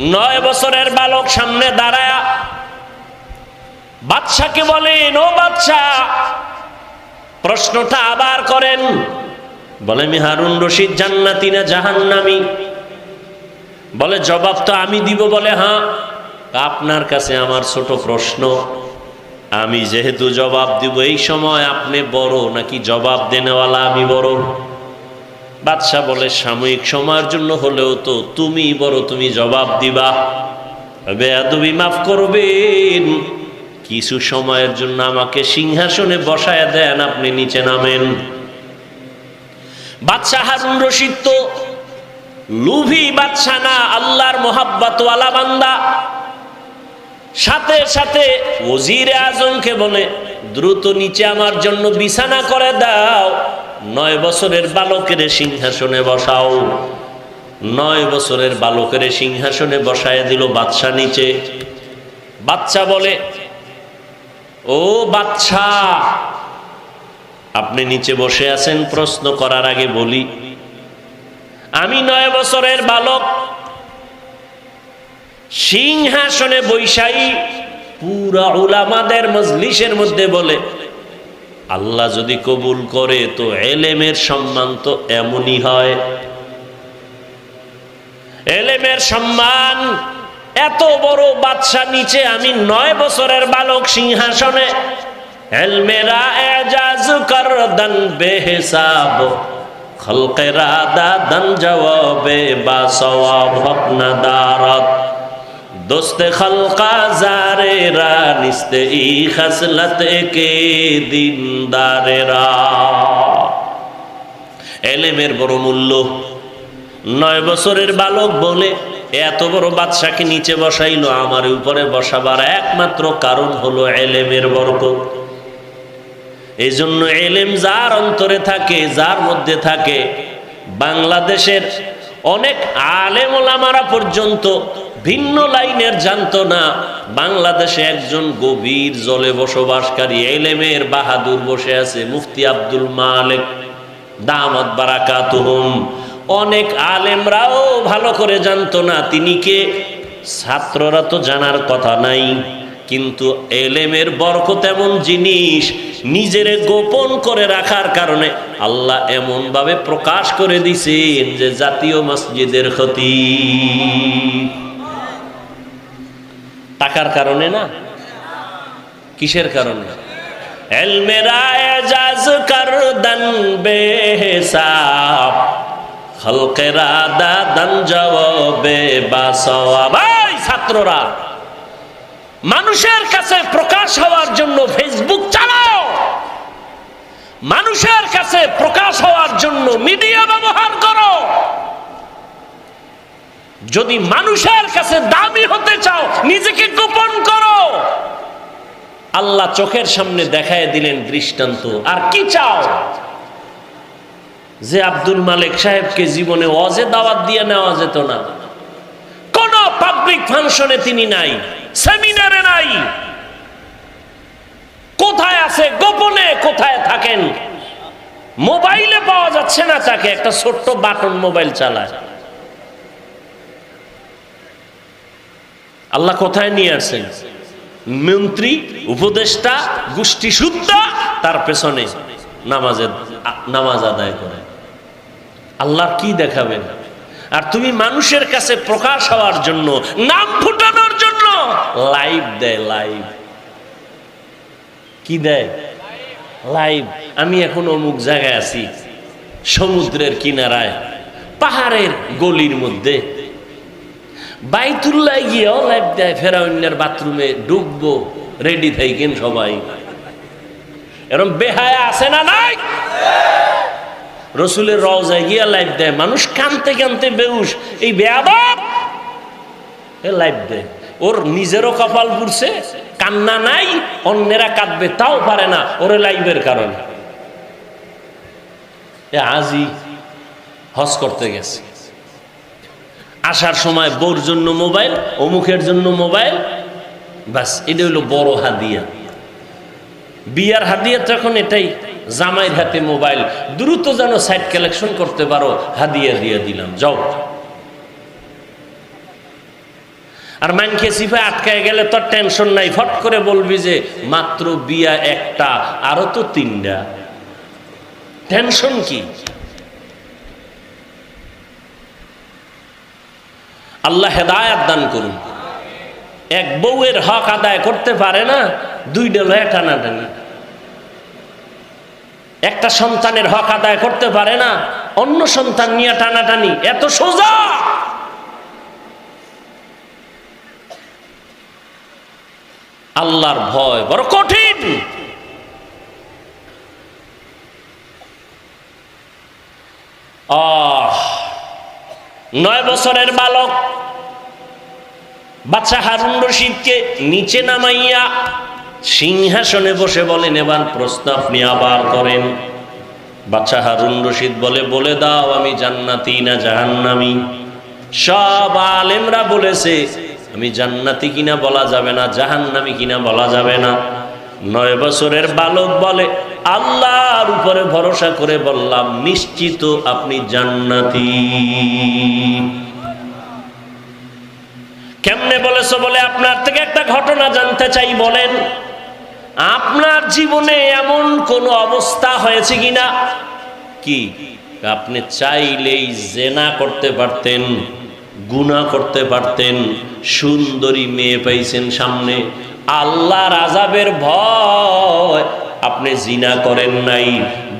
নয় বছরের বালক সামনে দাঁড়ায় বাদশাকে বলেন, ও বাদশা, প্রশ্নটা আবার করেন। বলে আমি হারুন রশিদ, জান্নাতি না জাহান্নামি? বলে, জবাব তো আমি দিব। বলে হ্যাঁ আপনার কাছে আমার ছোট প্রশ্ন। আমি যেহেতু জবাব দিব, এই সময় আপনি বড় নাকি জবাব দেনেওয়ালা আমি বড়? বাদশাহ বলে, সাময়িক সময়ের জন্য হলেও তো তুমি বড়, তুমি জবাব দিবা। বেয়াদবি মাফ করবেন। কিছু সময়ের জন্য আমাকে সিংহাসনে বসায় দেন, আপনি নিচে নামেন। বাদশাহ হারুন রশিদ তো লুভি বাদশাহ না, আল্লাহর মোহাব্বতওয়ালা বান্দা। সাথে সাথে ওজিরে আজমকে বলে, দ্রুত নিচে আমার জন্য বিছানা করে দাও। নয় বছরের বালকের সিংহাসনে বসাও। নয় বছরের বালকের সিংহাসনে বসায় দিল বাদশা নিচে। বাচ্চা বলে, ও বাচ্চা আপনি নিচে বসে আছেন, প্রশ্ন করার আগে বলি, আমি নয় বছরের বালক, সিংহাসনে বৈশাই, পুরা উলামাদের মজলিসের মধ্যে বলে আল্লাহ যদি কবুল করে তো এলেমের সম্মান তো এমনই হয়। এলেমের সম্মান এত বড় বাদশা নিচে আমি নয় বছরের বালক সিংহাসনে। এলমেরা কর দন খলকেরা দাদন জবাবে বা আপনা দারত। দোস্তে খলকা জারেরা, নিস্তে ই খসলত কে দিনদারেরা। এলেমের বড় মূল্য। নয় বছরের বালক বলে, এত বড় বাদশাকে নিচে বসাইলো, আমার উপরে বসাবার একমাত্র কারণ হলো এলেমের বরকত। এই জন্য এলেম যার অন্তরে থাকে, যার মধ্যে থাকে, বাংলাদেশের অনেক আলেম ওলামারা পর্যন্ত ভিন্ন লাইনের জানতো না। বাংলাদেশে একজন গভীর জলে বসবাসকারী এলেমের বাহাদুর বসে আছে, মুফতি আব্দুল মালিক। দামত বারাকাতুহুম। অনেক আলেমরাও ভালো করে জানতো না তিনি কে। ছাত্ররা তো জানার কথা নাই। কিন্তু এলেমের বরকত এমন জিনিস নিজের গোপন করে রাখার কারণে আল্লাহ এমন ভাবে প্রকাশ করে দিছেন যে জাতীয় মসজিদের ক্ষতি টাকার কারণে না? কিসের কারণে? ছাত্ররা, মানুষের কাছে প্রকাশ হওয়ার জন্য ফেসবুক চালাও। মানুষের কাছে প্রকাশ হওয়ার জন্য মিডিয়া ব্যবহার করো। যদি মানুষের কাছে দামি হতে চাও, নিজেকে গোপন করো। আল্লাহ চোখের সামনে দেখায় দিলেন দৃষ্টান্ত। আর কি চাও? যে আব্দুল মালিক সাহেবকে জীবনে অজে দাওয়াত দিয়ে নেওয়া যেত না। কোন পাবলিক ফাংশনে তিনি নাই সেমিনারে নাই। কোথায় আছে, গোপনে কোথায় থাকেন? মোবাইলে পাওয়া যাচ্ছে না তাকে, একটা ছোট্ট বাটন মোবাইল চালায়। আল্লাহ কোথায় নিয়ে আসেন? মন্ত্রী, উপদেষ্টা গোষ্ঠী শুদ্ধা তার পেছনে নামাজের নামাজ আদায় করে। আল্লাহ কি দেখাবেন? আর তুমি মানুষের কাছে প্রকাশ হওয়ার জন্য, নাম ফুটানোর জন্য লাইভ দেয়, লাইভ। কি দেয়? লাইভ। আমি এখন অমুক জায়গায় আছি, সমুদ্রের কিনারায়, পাহাড়ের গলির মধ্যে। বাইতুল্লাহ গিয়েও লাইভ দেয় ফেরাউন্নের বাথরুমে ডুববো রেডি থাকেন সবাই। এরকম বেহায়া আছে না নাই? রসুলের রওজায় গিয়া লাইভ দেয়, মানুষ কানতে কানতে বেউস এই বেয়াদব! এ লাইভ দেয় ওর নিজেরও কপাল পুড়ছে, কান্না নাই, অন্যেরা কাঁদবে, তাও পারে না, ওরে লাইফের কারণে। এ আজই হজ করতে গেছে। আসার সময় বউর জন্য মোবাইল, অমুকের জন্য মোবাইল। বাস, এটা হলো বড় হাদিয়া। বিয়ার হাদিয়া তখন এটাই, জামাইয়ের হাতে মোবাইল। দ্রুত যেন সাইট কালেকশন করতে পারো, হাদিয়া দিয়ে দিলাম, যাও। আর মানকে সিফে আটকায় গেলে তোর টেনশন নাই, ফট করে বলবি যে, মাত্র বিয়া একটা, আরও তো তিনটা। টেনশন কি? আল্লাহ হেদায়াত দান করুন। এক বউয়ের হক আদায় করতে পারে না দুইটা লয়ে টানাটানি একটা সন্তানের হক আদায় করতে পারে না, অন্য সন্তান নিয়ে টানাটানি এত সোজা! আল্লাহর ভয় বড় কঠিন। আহ! নয় বছরের বালক। বাচ্চা হারুন রশিদকে নিচে নামাইয়া সিংহাসনে বসে বলেন, এবার প্রস্তাব নিয়ে আবার করেন। বাচ্চা হারুন রশিদ বলে বলে দাও, আমি জান্নাতি না জাহান্নামি? সব আলেমরা বলেছে, আমি জান্নাতি কিনা বলা যাবে না, জাহান্নামি কিনা বলা যাবে না। নয় বছরের বালক বলে আল্লাহর উপরে ভরসা করে বললাম, নিশ্চিত আপনি জান্নাতি। কেমনে বলেছ বলে, আপনার থেকে একটা ঘটনা জানতে চাই, বলেন। আপনার জীবনে এমন কোন অবস্থা হয়েছে কিনা কি? আপনি চাইলেই জেনা করতে পারতেন গুণা করতে পারতেন, সুন্দরী মেয়ে পাইছেন সামনে। আল্লাহর আজাবের ভয় আপনি জিনা করেন নাই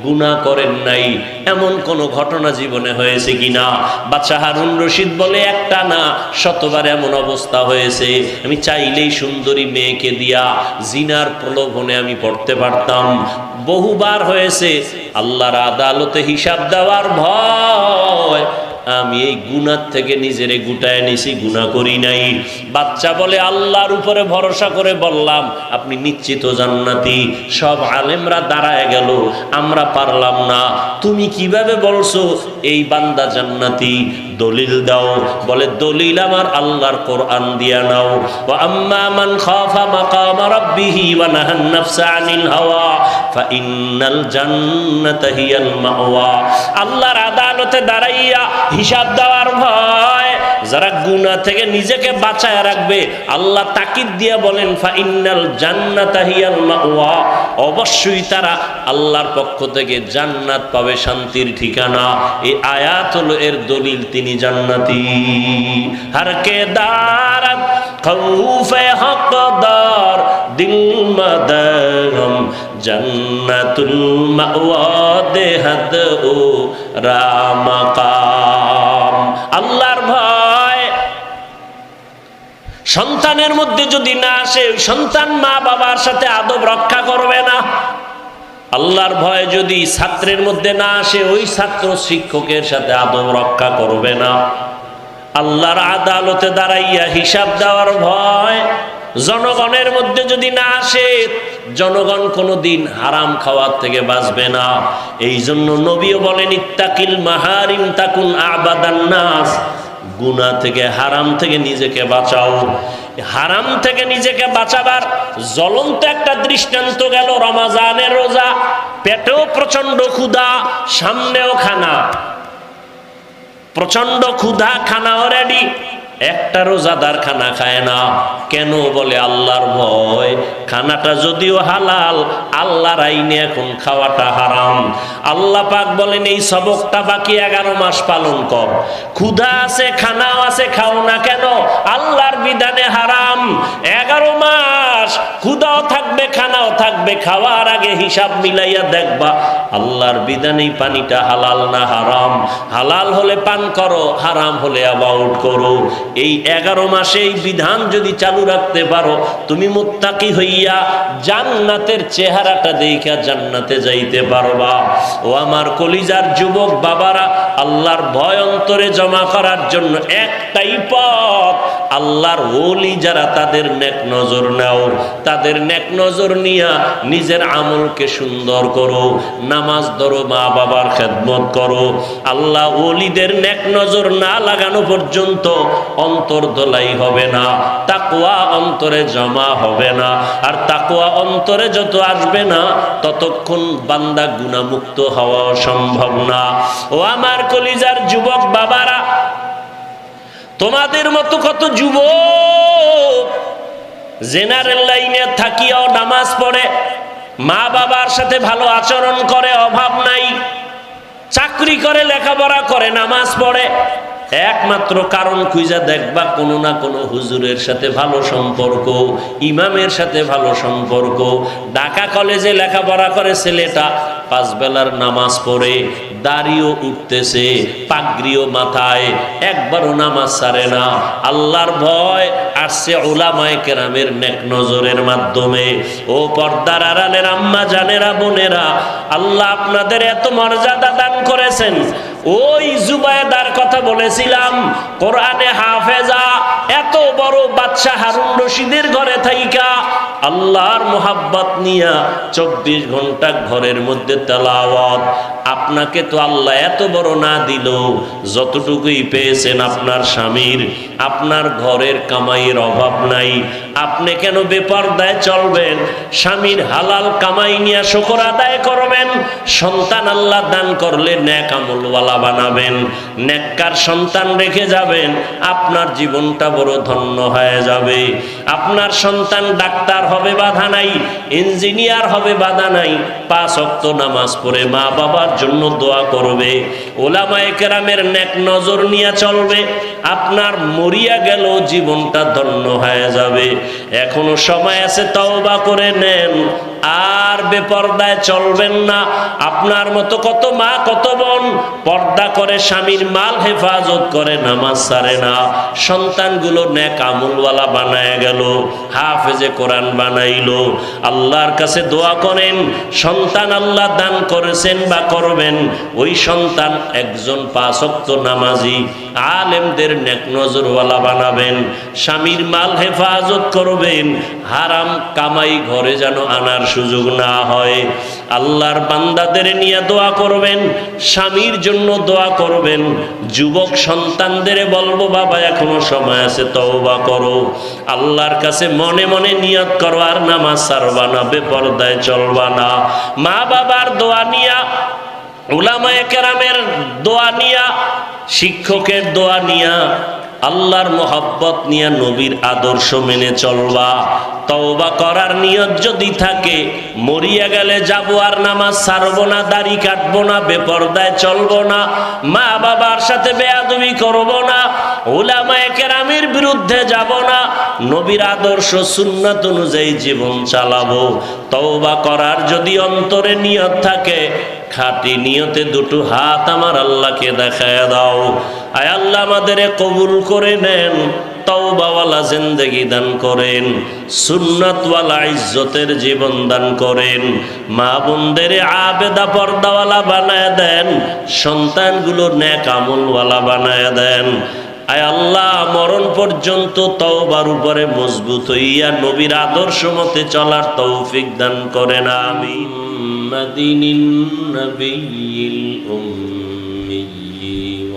গুণা করেন নাই, এমন কোন ঘটনা জীবনে হয়েছে কিনা? বাচ্চা হারুন রশিদ বলে, একটা না, শতবার এমন অবস্থা হয়েছে। আমি চাইলেই সুন্দরী মেয়েকে দিয়া জিনার প্রলোভনে আমি পড়তে পারতাম। বহুবার হয়েছে, আল্লাহর আদালতে হিসাব দেওয়ার ভয়। আমি এই গুনার থেকে নিজেরে গুটায় নিছি গুণা করি নাই। বাচ্চা বলে আল্লাহর উপরে ভরসা করে বললাম, আপনি নিশ্চিত জান্নাতি, সব আলেমরা দাঁড়ায় গেল, আমরা পারলাম না। তুমি কীভাবে বলছো, এই বান্দা জান্নাতি দলিল দাও। বলে, দলিল আমার আল্লাহর কোরআন দিয়া নাও। ওয়া আম্মা মান খাফা মাকাম রাব্বিহি ওয়া নাহান নাফসা আনিল হাওয়া, ফা ইন্নাল জান্নাতা হিয়াল মাওয়া। আল্লাহর আদালতে দাঁড়াইয়া হিসাব দেওয়ার ভয় যারা গুনাহ থেকে নিজেকে বাঁচায় রাখবে, আল্লাহ তাকিদ দিয়ে বলেন, ফাইনাল ইন্নাল জান্নাতা মাওয়া। অবশ্যই তারা আল্লাহর পক্ষ থেকে জান্নাত পাবে শান্তির ঠিকানা। এই আয়াত হলো এর দলিল, তিনি জান্নাতি। হর কে হকদার দিল জান্নাতুল দেহাদ ও রামাকাম। আল্লাহর ভয় সন্তানের মধ্যে যদি না আসে সন্তান মা বাবার সাথে আদব রক্ষা করবে না। আল্লাহর ভয় যদি ছাত্রের মধ্যে না আসে, ওই ছাত্র শিক্ষকের সাথে আদব রক্ষা করবে না। আল্লাহর আদালতে দাঁড়াইয়া হিসাব দেওয়ার ভয় জনগণের মধ্যে যদি না আসে, জনগণ কোনো দিন হারাম খাওয়ার থেকে বাঁচবে না। এই জন্য নবীও বলেন, ইত্তাকিল মাহারিম তাকুন আবাদান নাস। গুনা থেকে হারাম থেকে নিজেকে বাঁচাও। হারাম থেকে নিজেকে বাঁচাবার জ্বলন্ত একটা দৃষ্টান্ত গেল রমাজানের রোজা। পেটেও প্রচণ্ড ক্ষুধা, সামনেও খানা। প্রচণ্ড ক্ষুধা খানা রেডি একটা রোজাদার খানা খায় না। কেন বলে আল্লাহর ভয়? খানাটা যদিও হালাল, আল্লাহর আইনে এখন খাওয়াটা হারাম। আল্লাহ পাক বলেন, এই সবকটা বাকি এগারো মাস পালন কর। ক্ষুধা আছে, খানাও আছে, খাও না কেন? আল্লাহর বিধানে হারাম। এগারো মাস ক্ষুধাও থাকবে, খানাও থাকবে, খাওয়ার আগে হিসাব মিলাইয়া দেখবা, আল্লাহর বিধানেই পানিটা হালাল না হারাম। হালাল হলে পান করো, হারাম হলে অ্যাবাউট করো। এই এগারো মাসে এই বিধান যদি চালু রাখতে পারো, তুমি মুত্তাকি হইয়া জান্নাতের চেহারাটা দেখা জান্নাতে যাইতে পারবা। ও আমার কলিজার যুবক বাবারা, আল্লাহর ভয় অন্তরে জমা করার জন্য একটাই পথ আল্লাহর ওলি যারা তাদের নেক নজর নাও, তাদের নেক নজর নিয়া নিজের আমলকে সুন্দর করো, নামাজ ধরো মা বাবার খেদমত করো। আল্লাহ ওলিদের নেক নজর না লাগানো পর্যন্ত অন্তর দোলাই হবে না তাকুয়া অন্তরে জমা হবে না। আর তাকুয়া অন্তরে যত আসবে না, ততক্ষণ বান্দা গুণামুক্ত হওয়া সম্ভব না। ও আমার কলিজার যুবক বাবারা তোমাদের মতো কত যুব জেনারেল লাইনে থাকিয়াও নামাজ পড়ে, মা বাবার সাথে ভালো আচরণ করে, অভাব নাই, চাকরি করে, লেখাপড়া করে, নামাজ পড়ে। একমাত্র কারণ খুঁজা দেখবা কোনো না কোনো হুজুরের সাথে ভালো সম্পর্ক, ইমামের সাথে ভালো সম্পর্ক। ঢাকা কলেজে লেখাপড়া করে ছেলেটা পাঁচ বেলার নামাজ পড়ে, দাড়িও উঠতেছে, পাগড়িও মাথায়, একবারও নামাজ সারে না। আল্লাহর ভয় আসছে ওলামায় কেরামের নেক নজরের মাধ্যমে। ও পর্দার আড়ালের আম্মা, জানেরা, বোনেরা, আল্লাহ আপনাদের এত মর্যাদা দান করেছেন। ওই জুবায়দার কথা বলেছিলাম কোরআনে হাফেজা এত বড় বাদশাহ হারুন রশিদের ঘরে থাইকা আল্লাহর মোহাব্বত নিয়া চব্বিশ ঘণ্টা ঘরের মধ্যে তেলাওয়াত। আপনাকে তো আল্লাহ এত বড় না দিল, যতটুকুই পেয়েছেন আপনার স্বামীর। আপনার ঘরের কামাইয়ের অভাব নাই। আপনি কেন বেপরদায় চলবেন? স্বামীর হালাল কামাই নিয়ে শকর আদায় করবেন। সন্তান আল্লাহ দান করলে ন্যাক আমলওয়ালা বানাবেন। ন্যাক্কার সন্তান রেখে যাবেন। আপনার জীবনটা বড় ধন্য হয়ে যাবে। আপনার সন্তান ডাক্তার হবে বাধা নাই, ইঞ্জিনিয়ার হবে বাধা নাই, পাঁচ অক্ত নামাজ পড়ে মা বাবার জন্য দোয়া করবে, ওলামায়ে কেরামের নেক নজর নিয়ে চলবে, আপনার মরিয়া গেল, জীবনটা ধন্য হয়ে যাবে। এখনও সময় আছে, তওবা করে নেন, আর বেপর্দায় চলবেন না। আপনার মতো কত মা, কত বোন, পর্দা করে স্বামীর মাল হেফাজত করে নামাজ সারে না। সন্তানগুলো নেক আমুলওয়ালা বানায় গেল, হাফেজে কোরআন বানাইলো। আল্লাহর কাছে দোয়া করেন, সন্তান আল্লাহ দান করেছেন বা করবেন, ওই সন্তান একজন পাঁচক্ত নামাজি, আলেমদের নেক নজরওয়ালা বানাবেন, স্বামীর মাল হেফাজত করবেন, হারাম কামাই ঘরে যেন আনার সুযোগ না হয়। আল্লাহর বান্দাদের নিয়ে দোয়া করবেন, স্বামীর জন্য দোয়া করবেন, যুবক সন্তানদের বলব, বাবা, এখনও সময় আছে, তওবা করো। আল্লাহর কাছে মনে মনে নিয়ত করো, আর নামাজ সারবা না, বেপরদায় চলবা না। মা বাবার দোয়া নিয়া, উলামায়ে কেরামের দোয়া নিয়া, শিক্ষকের দোয়া নিয়া আল্লাহর মোহাব্বত নিয়ে নবীর আদর্শ মেনে চলবা। তওবা করার নিয়ত যদি থাকে, মরিয়া গেলে যাব আর নামাজ ছাড়বো না, দাড়ি কাটবো না, বেপরদায় চলবো না মা বাবার সাথে বেয়াদবি করব না ওলামায়ে কেরামের বিরুদ্ধে যাব না, নবীর আদর্শ সুন্নাত অনুযায়ী জীবন চালাবো। তওবা করার যদি অন্তরে নিয়ত থাকে, খাটি নিয়তে দুটো হাত আমার আল্লাহকে দেখায় দাও। আয় আল্লাহ আমাদের কবুল করে নেন, তওবাওয়ালা জিন্দেগি দান করেন, সুন্নাতওয়ালা ইজ্জতের জীবন দান করেন, মা বোনদের আবেদা পর্দাওয়ালা বানায় দেন, সন্তানগুলো ন্যাক আমলওয়ালা বানায় দেন। আয় আল্লাহ, মরণ পর্যন্ত তওবার উপরে মজবুত হইয়া নবীর আদর্শ মতে চলার তৌফিক দান করেন আমি মদিনিন উম্মি।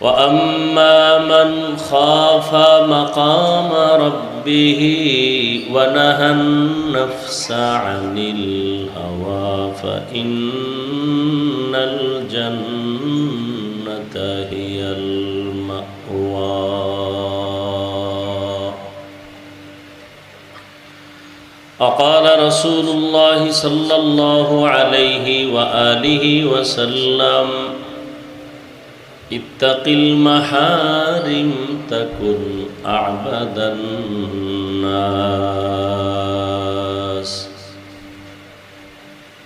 وأما من خاف مقام ربه ونهى النفس عن الهوى فإن الجنة هي المأوى. وقال رسول الله صلى الله عليه وآله وسلم اتق المحارم تكن أعبد الناس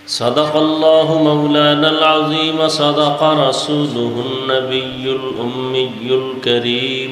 صدق الله مولانا العظيم صدق رسوله النبي الأمي الكريم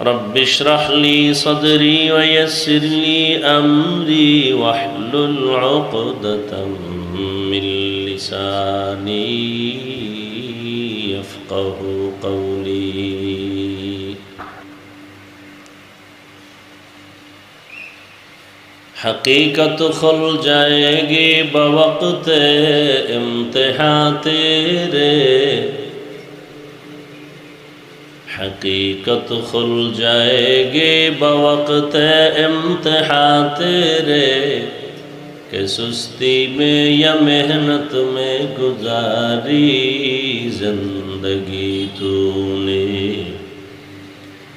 رب اشرح لي صدري ويسر لي أمري واحلل عقدة من لساني يفقه قولي حقیقت خل جائے گی بوقت امتحان تیرے حقیقت خل جائے گی بوقت امتحا تیرے کہ سستی میں یا محنت میں گزاری زندگی تو نے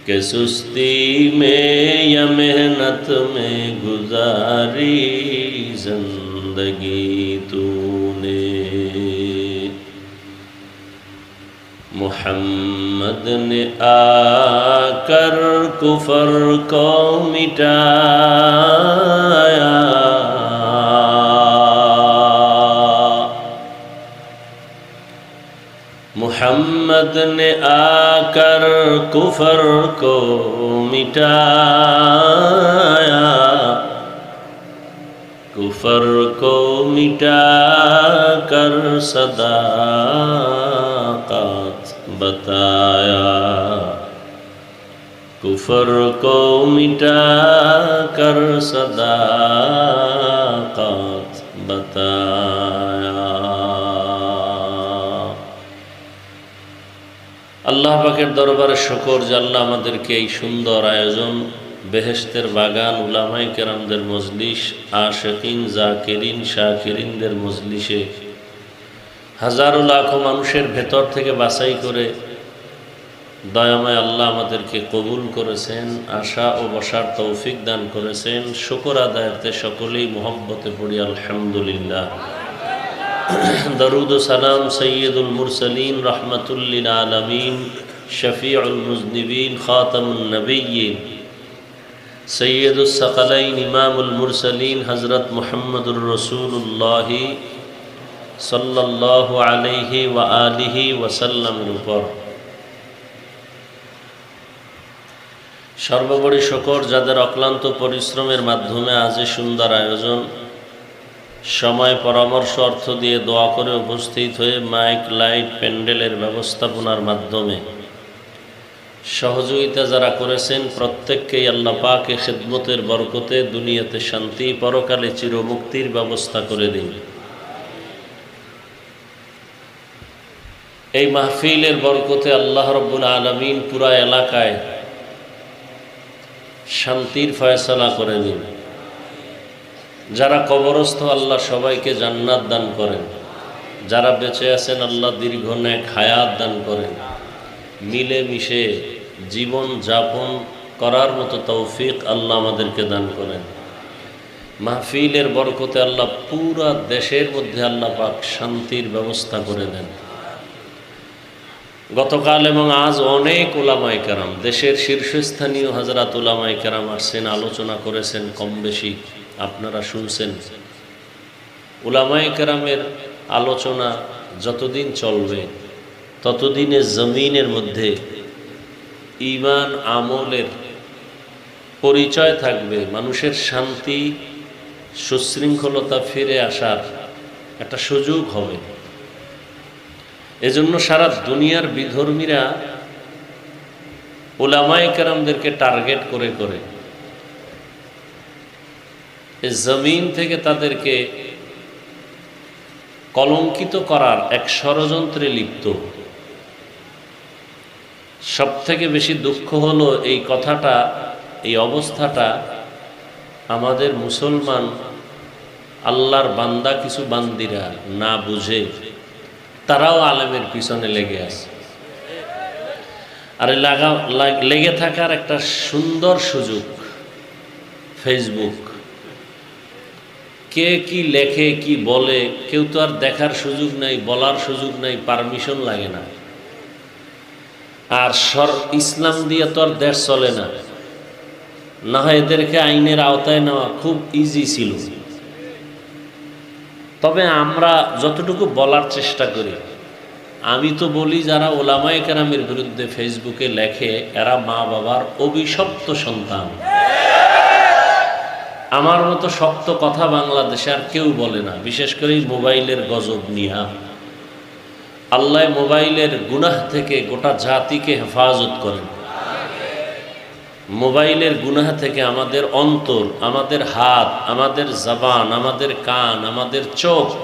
کہ سستی میں یا محنت میں گزاری زندگی تو محمد نے آ کر کفر کو مٹایا محمد نے آ کر کفر کو مٹایا کفر کو مٹا کر صدا बताया कुफर को मिटा कर सदाकत बताया আল্লাহ পাকের দরবারে শকর জাল্লা আমাদেরকে এই সুন্দর আয়োজন বেহেস্তের বাগান উলামাই কেরামদের মজলিস, আশেকিন, জাকেরিন, শাকিরিনদের মজলিসে হাজারো লাখো মানুষের ভেতর থেকে বাছাই করে দয়াময় আল্লাহ আমাদেরকে কবুল করেছেন, আশা ও বসার তৌফিক দান করেছেন। শকর আদায়তে সকলেই মোহব্বতে পড়ি, আলহামদুলিল্লাহ। দরুদ সালাম সৈয়দুল মুরসলিন রহমতুল্লিল আলমিন, শফিউল মুজনিবিন খাতামুল নবীন সৈয়দুল সকলাইন, ইমামুল মুরসলিন হজরত মোহাম্মদুর রসুল্লাহ সাল্লাহ ওয়া আলিহি ওয়াসাল্লামের উপর। সর্বোপরি শকর, যাদের অক্লান্ত পরিশ্রমের মাধ্যমে আজ সুন্দর আয়োজন, সময় পরামর্শ অর্থ দিয়ে দোয়া করে উপস্থিত হয়ে মাইক, লাইট, প্যান্ডেলের ব্যবস্থাপনার মাধ্যমে সহযোগিতা যারা করেছেন, প্রত্যেককেই আল্লাহ পাকে খেদমতের বরকতে দুনিয়াতে শান্তি, পরকালে চিরমুক্তির ব্যবস্থা করে দিন। এই মাহফিলের বরকতে আল্লাহ রব্বুল আলমিন পুরা এলাকায় শান্তির ফয়সলা করে দিন যারা কবরস্থ, আল্লাহ সবাইকে জান্নাত দান করেন। যারা বেঁচে আছেন, আল্লাহ দীর্ঘ ন্যাক হায়াত দান করেন। মিলে মিশে জীবন যাপন করার মতো তৌফিক আল্লাহ আমাদেরকে দান করেন। মাহফিলের বরকতে আল্লাহ পুরা দেশের মধ্যে আল্লাহ পাক শান্তির ব্যবস্থা করে দেন। গতকাল এবং আজ অনেক ওলামাই কারাম, দেশের শীর্ষস্থানীয় হাজরাত ওলামাই কারাম আসছেন, আলোচনা করেছেন কম বেশি আপনারা শুনছেন। ওলামাই কেরামের আলোচনা যতদিন চলবে, ততদিনে জমিনের মধ্যে ইমান আমলের পরিচয় থাকবে, মানুষের শান্তি, সুশৃঙ্খলতা ফিরে আসার একটা সুযোগ হবে। এজন্য সারা দুনিয়ার বিধর্মীরা ওলামায় কেরামদেরকে টার্গেট করে করে জমিন থেকে তাদেরকে কলঙ্কিত করার এক ষড়যন্ত্রে লিপ্ত। সব থেকে বেশি দুঃখ হলো এই কথাটা, এই অবস্থাটা, আমাদের মুসলমান আল্লাহর বান্দা কিছু বান্দিরা না বুঝে। তারাও আলেমের পিছনে লেগে আছে। আর লাগা লেগে থাকার একটা সুন্দর সুযোগ ফেসবুক কে কি লেখে, কি বলে, কেউ তো আর দেখার সুযোগ নাই, বলার সুযোগ নাই পারমিশন লাগে না। আর সর ইসলাম দিয়ে তো আর দেশ চলে না। না হয় এদেরকে আইনের আওতায় নেওয়া খুব ইজি ছিল। তবে আমরা যতটুকু বলার চেষ্টা করি, আমি তো বলি যারা ওলামায় কেরামের বিরুদ্ধে ফেসবুকে লেখে, এরা মা বাবার অভিশপ্ত সন্তান। আমার মতো শক্ত কথা বাংলাদেশে আর কেউ বলে না, বিশেষ করে মোবাইলের গজব নিয়া। আল্লাহ মোবাইলের গুনাহ থেকে গোটা জাতিকে হেফাজত করেন। মোবাইলের গুনাহ থেকে আমাদের অন্তর, আমাদের হাত, আমাদের জবান, আমাদের কান, আমাদের চোখ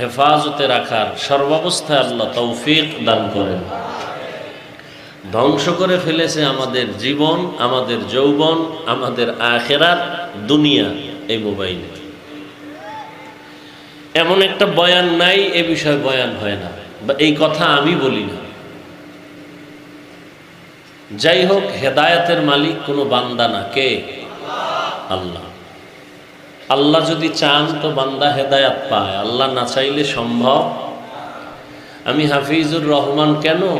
হেফাজতে রাখার সর্বাবস্থায় আল্লাহ তৌফিক দান করেন। ধ্বংস করে ফেলেছে আমাদের জীবন, আমাদের যৌবন, আমাদের আখেরার দুনিয়া এই মোবাইলে। এমন একটা বয়ান নাই, এ বিষয়ে বয়ান হয় না। বা এই কথা আমি বলি না। যাই হোক, হেদায়েতের মালিক কোনো বান্দা না। কে? আল্লাহ। আল্লাহ যদি চান তো বান্দা হেদায়াত পায়। আল্লাহ না চাইলে সম্ভব। আমি হাফিজুর রহমান কেন?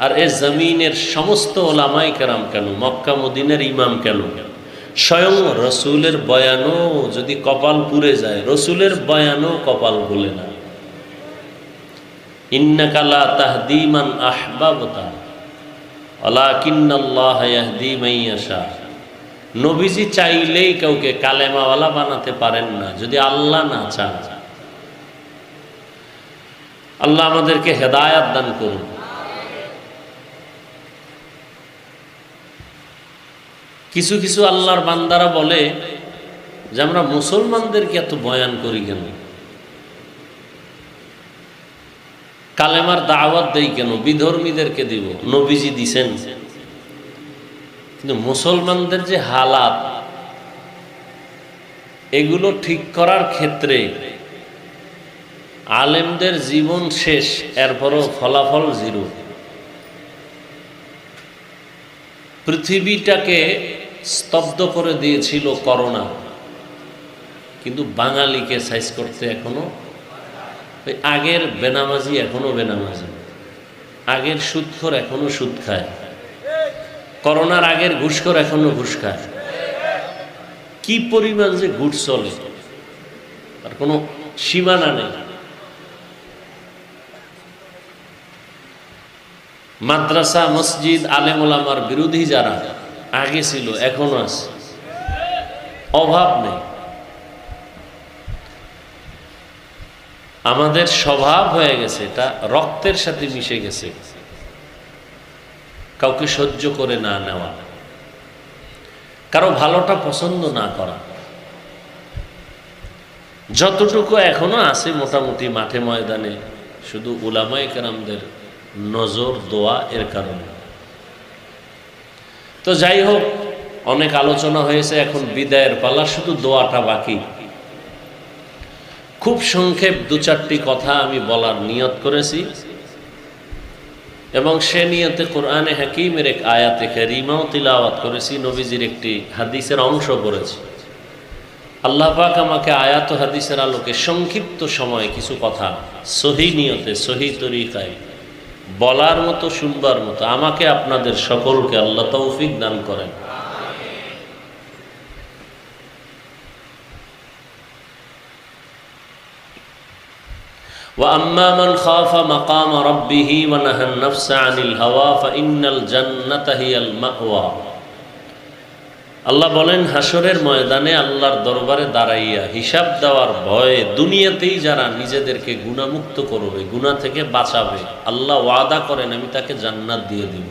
আর এ জমিনের সমস্ত ওলামাই কেরাম কেন? মক্কা মদিনের ইমাম কেন? স্বয়ং রসুলের বয়ানও যদি কপাল পুড়ে যায়, রসুলের বয়ানও কপাল ভুলে না। ইন্নাকালা তাহদিমান আহবাবতা। আল্লাহ ইয়াহদি মাইয়াশা নবীজি চাইলেই কাউকে কালেমাওয়ালা বানাতে পারেন না, যদি আল্লাহ না চান। আল্লাহ আমাদেরকে হেদায়াত দান করুন। কিছু কিছু আল্লাহর বান্দারা বলে যে, আমরা মুসলমানদেরকে এত বয়ান করি কেন? কালেমার দাওয়াত দেই কেন? বিধর্মীদেরকে দিব। নবীজি দিছেন। কিন্তু মুসলমানদের যে হালাত, এগুলো ঠিক করার ক্ষেত্রে আলেমদের জীবন শেষ, এরপরও ফলাফল জিরো। পৃথিবীটাকে স্তব্ধ করে দিয়েছিল করোনা। কিন্তু বাঙালিকে সাইজ করতে এখনও ওই আগের বেনামাজি এখনও বেনামাজি। আগের সুদখোর এখনও সুদ খায়। করোনার আগের ঘুষখোর এখনও ঘুষ খায়। কি পরিমাণ যে ঘুষ চলে আর কোনো সীমানা নেই। মাদ্রাসা, মসজিদ, আলেমোলামার বিরোধী যারা, আগে ছিল, এখনও আছে। অভাব নেই। আমাদের স্বভাব হয়ে গেছে, এটা রক্তের সাথে মিশে গেছে। কাউকে সহ্য করে না নেওয়া। কারও ভালোটা পছন্দ না করা। যতটুকু এখনও আছে মোটামুটি মাঠে ময়দানে, শুধু উলামাই কেরামদের নজর দোয়া এর কারণে। তো যাই হোক, অনেক আলোচনা হয়েছে, এখন বিদায়ের পালা, শুধু দোয়াটা বাকি। খুব সংক্ষেপ দু চারটি কথা আমি বলার নিয়ত করেছি। এবং সে নিয়তে কোরআনে হাকিমের এক আয়াতে রিমাও তিলাওয়াত করেছি, নবীজির একটি হাদিসের অংশ করেছি আল্লাহ পাক আমাকে আয়াত হাদিসের আলোকে সংক্ষিপ্ত সময়ে কিছু কথা সহি নিয়তে, সহি তরিকায় বলার মতো, শুনবার মতো আমাকে আপনাদের সকলকে আল্লাহ তৌফিক দান করেন। وأما من خاف مقام ربه ونهى النفس عن الهوى فإن الجنة هي المأوى আল্লাহ বলেন হাসরের ময়দানে আল্লাহর দরবারে দাঁড়াইয়া হিসাব দেওয়ার ভয়ে দুনিয়াতেই যারা নিজেদেরকে গুণামুক্ত করবে গুণা থেকে বাঁচাবে আল্লাহ ওয়াদা করেন আমি তাকে জান্নাত দিয়ে দিব